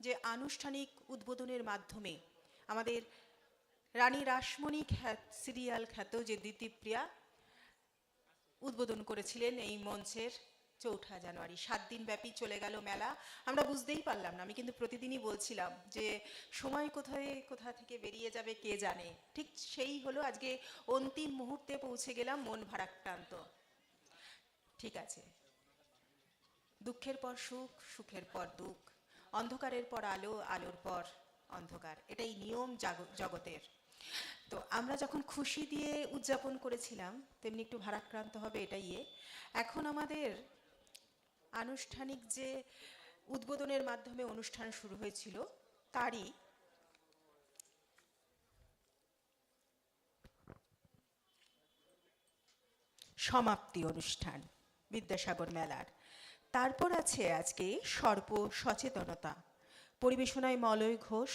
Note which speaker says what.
Speaker 1: যে আনুষ্ঠানিক উদ্বোধনের মাধ্যমে আমাদের রানী রাসমণি খ্যাত, সিরিয়াল খ্যাত যে দ্বিতীপ্রিয়া উদ্বোধন করেছিলেন এই মঞ্চের চৌঠা জানুয়ারি। সাত দিন ব্যাপী চলে গেল মেলা। আমরা বুঝতেই পারলাম না, আমি কিন্তু প্রতিদিনই বলছিলাম যে সময় কোথায়, কোথা থেকে বেরিয়ে যাবে, কে জানে। ঠিক সেই হলো আজকে অন্তিম মুহূর্তে পৌঁছে গেলাম মন ভারাক্রান্ত। ঠিক আছে। দুঃখের পর সুখ, সুখের পর দুঃখ। অন্ধকারের পর আলো, আলোর পর অন্ধকার। এটাই নিয়ম জাগ- জগতের। তো আমরা যখন খুশি দিয়ে উদযাপন করেছিলাম, তেমনি একটু ভারাক্রান্ত হবে এটাই এখন আমাদের আনুষ্ঠানিক যে উদ্বোধনের মাধ্যমে অনুষ্ঠান শুরু হয়েছিল, তারই সমাপ্তি অনুষ্ঠান বিদ্যাসাগর মেলার। তারপর আছে আজকে সর্ব সচেতনতা পরিবেশনায় মলয় ঘোষ